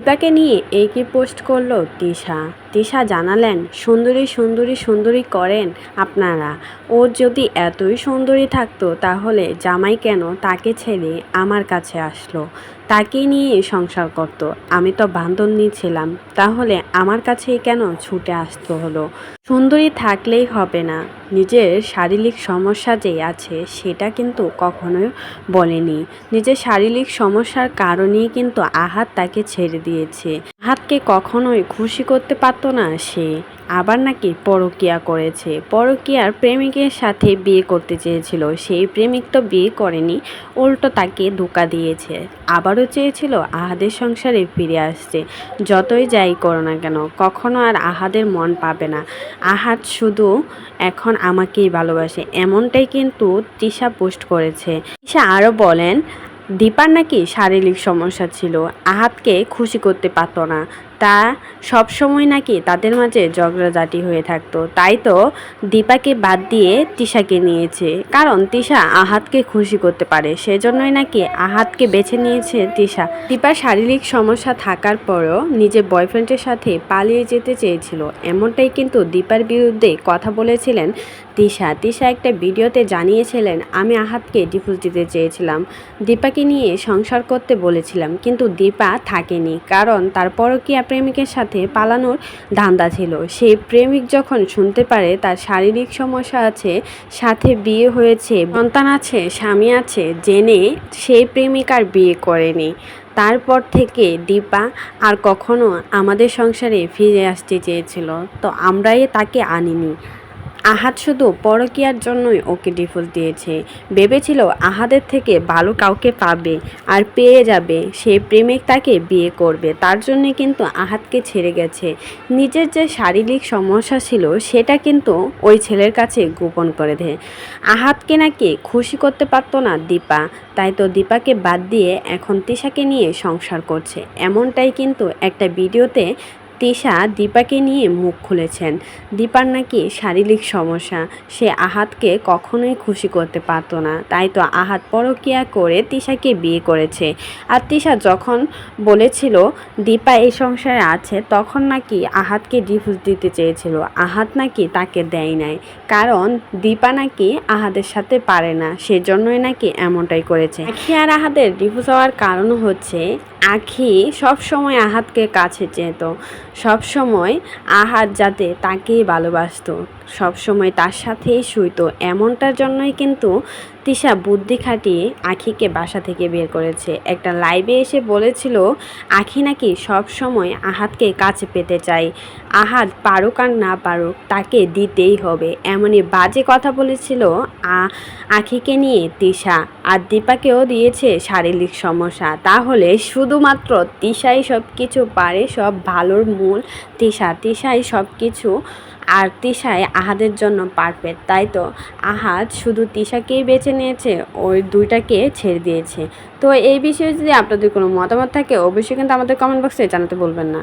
দীপাকে নিয়ে এই কি পোস্ট করল তিশা। তিশা জানালেন, সুন্দরী সুন্দরী সুন্দরী করেন আপনারা। ও যদি এতই সুন্দরী থাকতো তাহলে জামাই কেন তাকে ছেড়ে আমার কাছে আসলো? তাকে নিয়ে সংসার করতো। আমি তো বান্ধন নিয়েছিলাম তাহলে আমার কাছেই কেন ছুটে আসতে হলো? সুন্দরী থাকলেই হবে না। নিজের শারীরিক সমস্যা যে আছে সেটা কিন্তু কখনোই বলেনি। নিজের শারীরিক সমস্যার কারণেই কিন্তু আহাত তাকে ছেড়ে দিয়েছে। আহাতকে কখনোই খুশি করতে পারতো না সে। আবার নাকি পরকিয়া করেছে। পরকিয়ার প্রেমিকের সাথে বিয়ে করতে চেয়েছিল। সেই প্রেমিক তো বিয়ে করেনি, উল্টো তাকে ধোকা দিয়েছে। আবারও চেয়েছিল আহাদের সংসারে ফিরে আসতে। যতই যাই করো না কেন, কখনো আর আহাদের মন পাবে না। আহাদ শুধু এখন আমাকেই ভালোবাসে, এমনটাই কিন্তু তিশা পোস্ট করেছে। তিশা আরও বলেন দীপার নাকি শারীরিক সমস্যা ছিল। আহাতকে খুশি করতে পারত না। তা সব সময় নাকি তাদের মাঝে ঝগড়াঝাটি হয়ে থাকতো। তাই তো দীপাকে বাদ দিয়ে তিশাকে নিয়েছে। কারণ তিশা আহাতকে খুশি করতে পারে। সেজন্যই নাকি আহাতকে বেছে নিয়েছে তিশা। দীপার শারীরিক সমস্যা থাকার পরও নিজের বয়ফ্রেন্ডের সাথে পালিয়ে যেতে চেয়েছিল। এমনটাই কিন্তু দীপার বিরুদ্ধে কথা বলেছিলেন তিশা। তিশা একটা ভিডিওতে জানিয়েছিলেন, আমি আহাতকে ডিভোর্স দিতে চেয়েছিলাম। দীপাকে নিয়ে সংসার করতে বলেছিলাম, কিন্তু দীপা থাকেনি। কারণ তার পরকীয়া প্রেমিকের সাথে পালানোর ধান্দা ছিল। সেই প্রেমিক যখন শুনতে পারে, তার শারীরিক সমস্যা আছে, সাথে বিয়ে হয়েছে, সন্তান আছে, স্বামী আছে, জেনে সেই প্রেমিক আর বিয়ে করেনি। তারপর থেকে দীপা আর কখনো আমাদের সংসারে ফিরে আসতে চেয়েছিল। তো আমরাই তাকে আনিনি। আহাদ শুধু পরকীয়ার জন্যই ওকে ডিভোর্স দিয়েছে। ভেবেছিল আহাদের থেকে ভালো কাউকে পাবে আর পেয়ে যাবে। সে প্রেমিক তাকে বিয়ে করবে। তার জন্য কিন্তু আহাদকে ছেড়ে গেছে। নিজের যে শারীরিক সমস্যা ছিল, সেটা কিন্তু ওই ছেলের কাছে গোপন করে দেয়। আহাদকে নাকি খুশি করতে পারতো না দীপা। তাই তো দীপাকে বাদ দিয়ে এখন তিশাকে নিয়ে সংসার করছে। এমনটাই কিন্তু একটা ভিডিওতে তিশা দীপাকে নিয়ে মুখ খুলেছেন। দীপার নাকি শারীরিক সমস্যা। সে আহাতকে কখনোই খুশি করতে পারতো না। তাই তো আহাত পরকিয়া করে তিশাকে বিয়ে করেছে। আর তিশা যখন বলেছিল দীপা এই সংসারে আছে, তখন নাকি আহাতকে ডিভোর্স দিতে চেয়েছিল। আহাত নাকি তাকে দেয় নাই। কারণ দীপা নাকি আহাদের সাথে পারে না। সেজন্যই নাকি এমনটাই করেছে। আখি আর আহাদের ডিভোর্স হওয়ার কারণ হচ্ছে, আখি সব সময় আহাতকে কাছে চেত। সব সময় আহাত যাতে তাকেই ভালোবাসতো। সব সময় তার সাথেই শুইতো এমনটার জন্যই কিন্তু তিশা বুদ্ধি খাটিয়ে আখিকে বাসা থেকে বের করেছে। একটা লাইভে এসে বলেছিল, আখি নাকি সব সময় আহাতকে কাছে পেতে চায়। আহাত পারুক আর না পারুক, তাকে দিতেই হবে। এমনই বাজে কথা বলেছিল আখিকে নিয়ে তিশা। আর দীপাকেও দিয়েছে শারীরিক সমস্যা। তাহলে শুধুমাত্র তিশাই সব কিছু পারে, সব ভালোর মূল তিশা। তিশাই সব কিছু আর তিশাই আহাদের জন্য পারফেক্ট, তাই তো? আহাদ শুধু তিশাকেই বেছে নিয়েছে, ওই দুইটাকে ছেড়ে দিয়েছে। তো এই বিষয়ে যদি আপনাদের কোনো মতামত থাকে, অবশ্যই কিন্তু আমাদের কমেন্ট বক্সে জানাতে বলবেন না।